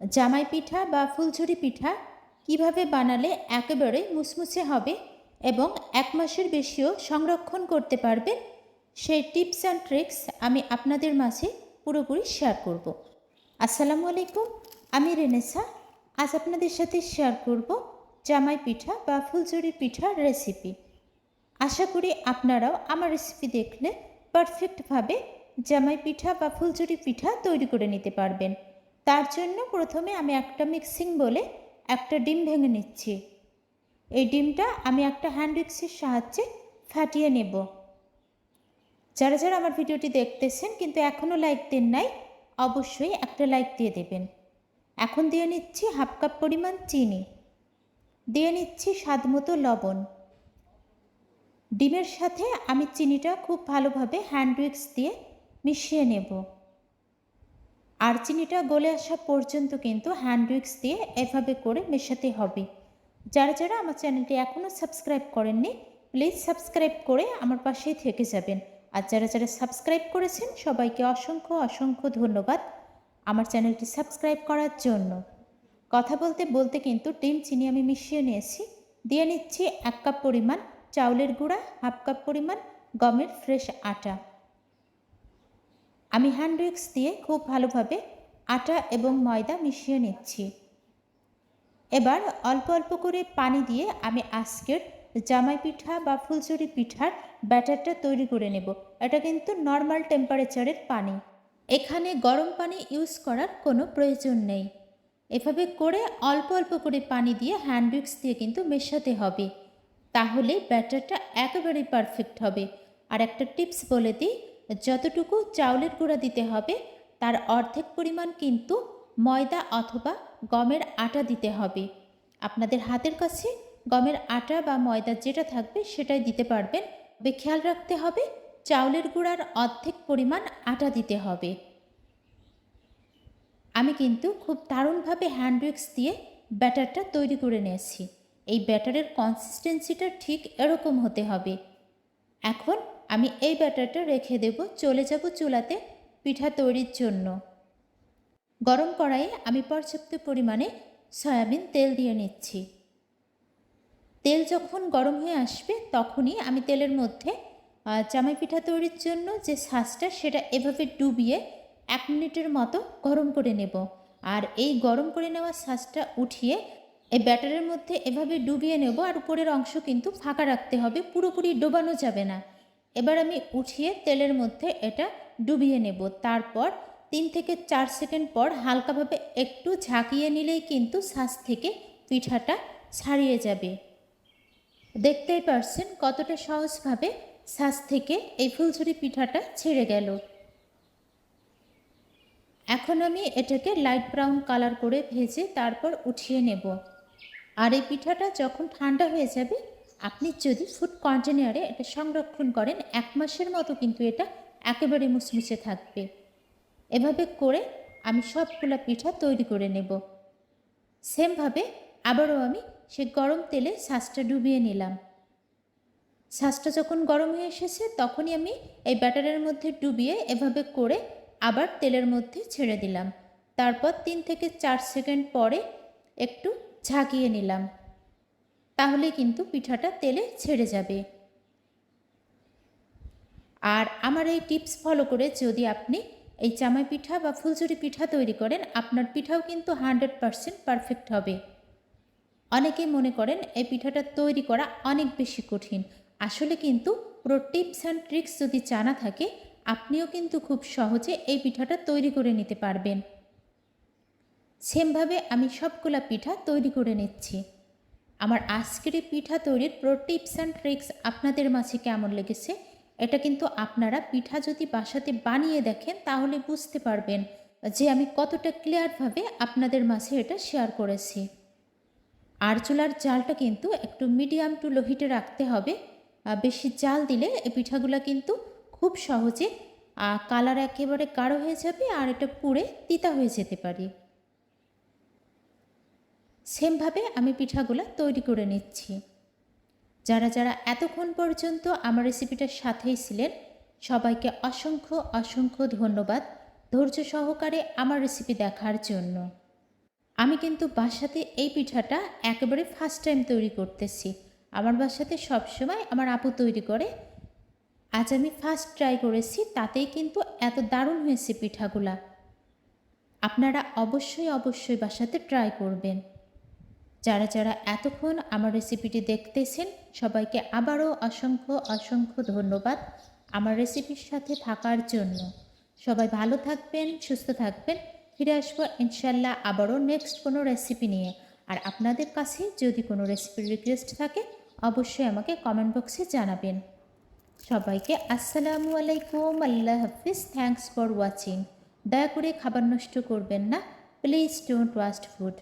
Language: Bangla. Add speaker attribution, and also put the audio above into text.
Speaker 1: জামাই পিঠা বা ফুলঝুরি পিঠা কীভাবে বানালে একেবারে মুসমুসে হবে এবং এক মাসের বেশিও সংরক্ষণ করতে পারবেন? সেই টিপস অ্যান্ড ট্রিক্স আমি আপনাদের মাঝে পুরোপুরি শেয়ার করব। আসসালামু আলাইকুম, আমি রেনেসা। আজ আপনাদের সাথে শেয়ার করব জামাই পিঠা বা ফুলঝুরি পিঠার রেসিপি। আশা করি আপনারাও আমার রেসিপি দেখলে পারফেক্টভাবে জামাই পিঠা বা ফুলঝুরি পিঠা তৈরি করে নিতে পারবেন। তার জন্য প্রথমে আমি একটা মিক্সিং বলে একটা ডিম ভেঙে নিচ্ছি। এই ডিমটা আমি একটা হ্যান্ড উইক্সের সাহায্যে ফাটিয়ে নেব। যারা যারা আমার ভিডিওটি দেখতেছেন কিন্তু এখনও লাইক দেন নাই, অবশ্যই একটা লাইক দিয়ে দেবেন। এখন দিয়ে নিচ্ছি হাফ কাপ পরিমাণ চিনি। দিয়ে নিচ্ছি স্বাদ মতো লবণ। ডিমের সাথে আমি চিনিটা খুব ভালোভাবে হ্যান্ড উইক্স দিয়ে মিশিয়ে নেব। আর চিনিটা গলে আসা পর্যন্ত কিন্তু হ্যান্ড উইক্স দিয়ে এভাবে করে মেশাতে হবে। যারা যারা আমার চ্যানেলটি এখনও সাবস্ক্রাইব করেননি প্লিজ সাবস্ক্রাইব করে আমার পাশেই থেকে যাবেন। আর যারা যারা সাবস্ক্রাইব করেছেন, সবাইকে অসংখ্য অসংখ্য ধন্যবাদ আমার চ্যানেলটি সাবস্ক্রাইব করার জন্য। কথা বলতে বলতে কিন্তু ডিম, চিনি আমি মিশিয়ে নিয়েছি। দিয়ে নিচ্ছি এক কাপ পরিমাণ চাউলের গুঁড়া, হাফ কাপ পরিমাণ গমের ফ্রেশ আটা। আমি হ্যান্ড উইক্স দিয়ে খুব ভালোভাবে আটা এবং ময়দা মিশিয়ে নিচ্ছি। এবার অল্প অল্প করে পানি দিয়ে আমি আজকের জামাই পিঠা বা ফুলচুরি পিঠার ব্যাটারটা তৈরি করে নেব। এটা কিন্তু নর্মাল টেম্পারেচারের পানি। এখানে গরম পানি ইউজ করার কোনো প্রয়োজন নেই। এভাবে করে অল্প অল্প করে পানি দিয়ে হ্যান্ড উইক্স দিয়ে কিন্তু মেশাতে হবে। তাহলে ব্যাটারটা একেবারেই পারফেক্ট হবে। আর একটা টিপস বলে দিই যতটুকু চাউলের গুঁড়া দিতে হবে, তার অর্ধেক পরিমাণ কিন্তু ময়দা অথবা গমের আটা দিতে হবে। আপনাদের হাতের কাছে গমের আটা বা ময়দা যেটা থাকবে সেটাই দিতে পারবেন। তবে খেয়াল রাখতে হবে, চাউলের গুঁড়ার অর্ধেক পরিমাণ আটা দিতে হবে। আমি কিন্তু খুব দারুণভাবে হ্যান্ড উইক্স দিয়ে ব্যাটারটা তৈরি করে নিয়েছি। এই ব্যাটারের কনসিস্টেন্সিটা ঠিক এরকম হতে হবে। এখন আমি এই ব্যাটারটা রেখে দেব, চলে যাব চুলাতে পিঠা তৈরির জন্য। গরম কড়াইয়ে আমি পর্যাপ্ত পরিমাণে সয়াবিন তেল দিয়ে নিচ্ছি। তেল যখন গরম হয়ে আসবে, তখনই আমি তেলের মধ্যে জামাই পিঠা তৈরির জন্য যে শ্বাসটা সেটা এভাবে ডুবিয়ে এক মিনিটের মতো গরম করে নেব। আর এই গরম করে নেওয়া শ্বাসটা উঠিয়ে এই ব্যাটারের মধ্যে এভাবে ডুবিয়ে নেব, আর উপরের অংশ কিন্তু ফাঁকা রাখতে হবে, পুরোপুরি ডোবানো যাবে না। এবার আমি উঠিয়ে তেলের মধ্যে এটা ডুবিয়ে নেব। তারপর তিন থেকে চার সেকেন্ড পর হালকাভাবে একটু ঝাঁকিয়ে নিলেই কিন্তু শ্বাস থেকে পিঠাটা ছাড়িয়ে যাবে। দেখতেই পারছেন কতটা সহজভাবে শ্বাস থেকে এই ফুলঝুরি পিঠাটা ছেড়ে গেল। এখন আমি এটাকে লাইট ব্রাউন কালার করে ভেজে তারপর উঠিয়ে নেব। আর এই পিঠাটা যখন ঠান্ডা হয়ে যাবে আপনি যদি ফুড কন্টেনারে এটা সংরক্ষণ করেন, এক মাসের মতো কিন্তু এটা একেবারে মুচমুচে থাকবে। এভাবে করে আমি সবগুলো পিঠা তৈরি করে নেব। সেমভাবে আবারও আমি সে গরম তেলে শ্বাসটা ডুবিয়ে নিলাম। শ্বাসটা যখন গরম হয়ে এসেছে, তখনই আমি এই ব্যাটারের মধ্যে ডুবিয়ে এভাবে করে আবার তেলের মধ্যে ছেড়ে দিলাম। তারপর তিন থেকে চার সেকেন্ড পরে একটু ঝাঁকিয়ে নিলাম। তাহলে কিন্তু পিঠাটা তেলে ছেড়ে যাবে। আর আমার এই টিপস ফলো করে যদি আপনি এই চামাই পিঠা বা ফুলচুরি পিঠা তৈরি করেন, আপনার পিঠাও কিন্তু হান্ড্রেড পারসেন্ট পারফেক্ট হবে। অনেকে মনে করেন এই পিঠাটা তৈরি করা অনেক বেশি কঠিন। আসলে কিন্তু পুরো টিপস অ্যান্ড ট্রিক্স যদি জানা থাকে, আপনিও কিন্তু খুব সহজে এই পিঠাটা তৈরি করে নিতে পারবেন। সেমভাবে আমি সবগুলা পিঠা তৈরি করে নিচ্ছি। আমার আজকের এই পিঠা তৈরির প্রো টিপস অ্যান্ড ট্রিক্স আপনাদের মাঝে কেমন লেগেছে? এটা কিন্তু আপনারা পিঠা যদি বাসাতে বানিয়ে দেখেন, তাহলে বুঝতে পারবেন যে আমি কতটা ক্লিয়ারভাবে আপনাদের মাঝে এটা শেয়ার করেছি। আর চুলার জালটা কিন্তু একটু মিডিয়াম টু লো হিটে রাখতে হবে। বেশি জাল দিলে এই পিঠাগুলো কিন্তু খুব সহজে কালার একেবারে গাঢ় হয়ে যাবে আর এটা পুড়ে তিতা হয়ে যেতে পারে। সেমভাবে আমি পিঠাগুলো তৈরি করে নিচ্ছি। যারা যারা এতক্ষণ পর্যন্ত আমার রেসিপিটার সাথেই ছিলেন, সবাইকে অসংখ্য অসংখ্য ধন্যবাদ ধৈর্য সহকারে আমার রেসিপি দেখার জন্য। আমি কিন্তু বাসাতে এই পিঠাটা একেবারে ফার্স্ট টাইম তৈরি করতেছি। আমার বাসাতে সবসময় আমার আপু তৈরি করে। আজ আমি ফার্স্ট ট্রাই করেছি, তাতেই কিন্তু এত দারুণ হয়েছে পিঠাগুলা। আপনারা অবশ্যই অবশ্যই বাসাতে ট্রাই করবেন। যারা যারা এতক্ষণ আমার রেসিপিটি দেখতেছেন, সবাইকে আবারও অসংখ্য অসংখ্য ধন্যবাদ আমার রেসিপির সাথে থাকার জন্য। সবাই ভালো থাকবেন, সুস্থ থাকবেন। ফিরে আসব ইনশাল্লাহ আবারও নেক্সট কোনো রেসিপি নিয়ে। আর আপনাদের কাছে যদি কোনো রেসিপির রিকোয়েস্ট থাকে, অবশ্যই আমাকে কমেন্ট বক্সে জানাবেন। সবাইকে আসসালামু আলাইকুম, আল্লাহ হাফিজ থ্যাংকস ফর ওয়াচিং দয়া করে খাবার নষ্ট করবেন না। Please don't waste food